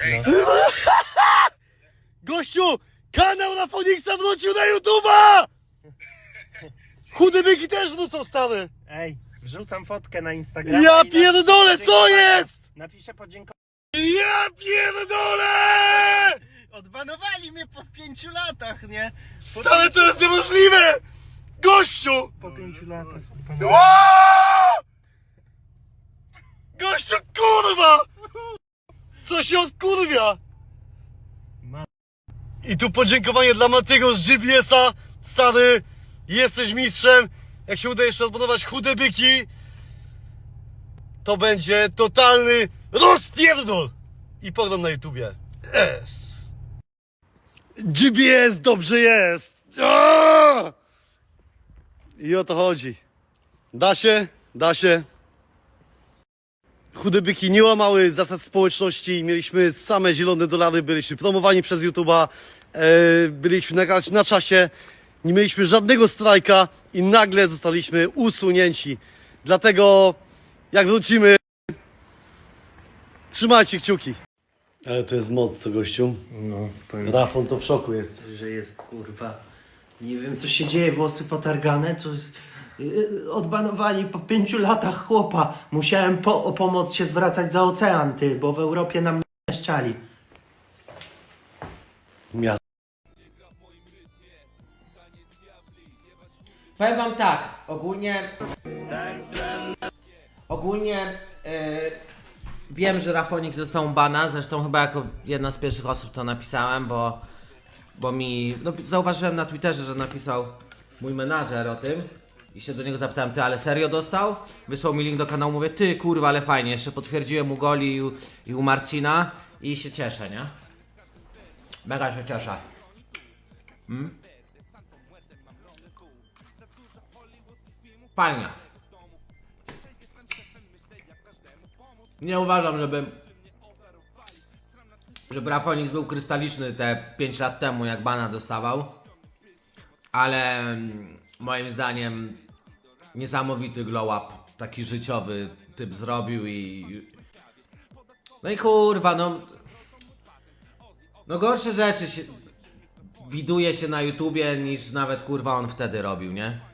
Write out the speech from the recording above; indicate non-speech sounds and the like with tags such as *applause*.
Ej, *laughs* Gościu, kanał na Foniksa wrócił na YouTube'a! Chudy byki też wrócą stary. Ej, wrzucam fotkę na Instagram. Ja pierdolę, co jest? Napiszę podziękowanie. Ja pierdolę! Odbanowali mnie po pięciu latach, nie? Stary, to jest niemożliwe! Gościu! Po pięciu latach. Gościu, kurwa! Co się odkurwia? I tu podziękowanie dla Matego z GBS-a. Stary, jesteś mistrzem. Jak się uda jeszcze odbudować chude byki, to będzie totalny rozpierdol. I pogrom na YouTubie. Yes. GBS dobrze jest. Aaaa! I o to chodzi. Da się, da się. Chude byki nie łamały zasad społeczności, mieliśmy same zielone dolary, byliśmy promowani przez YouTube'a, e, byliśmy nagrać na czasie, nie mieliśmy żadnego strajka i nagle zostaliśmy usunięci. Dlatego jak wrócimy, trzymajcie kciuki. Ale to jest mod, co gościu? No, powiem Rafon to w szoku jest. że jest kurwa. Nie wiem co się dzieje, włosy potargane, to jest... Odbanowali po pięciu latach chłopa. Musiałem po, o pomoc się zwracać za ocean, ty, bo w Europie nam nie ściali. Miast. Powiem wam tak, ogólnie. Ogólnie yy, wiem, że Rafonik został bana, zresztą chyba jako jedna z pierwszych osób to napisałem, bo, bo mi. No, zauważyłem na Twitterze, że napisał mój menadżer o tym. I się do niego zapytałem, ty ale serio dostał? Wysłał mi link do kanału, mówię, ty kurwa, ale fajnie, jeszcze potwierdziłem u Goli i u, i u Marcina i się cieszę, nie? Mega się cieszę. Fajnie. Nie uważam, żeby żeby Rafonix był krystaliczny te 5 lat temu, jak bana dostawał. Ale mm, moim zdaniem niesamowity glow up, taki życiowy typ zrobił i... No i kurwa, no... No gorsze rzeczy się... Widuje się na YouTubie niż nawet kurwa on wtedy robił, nie?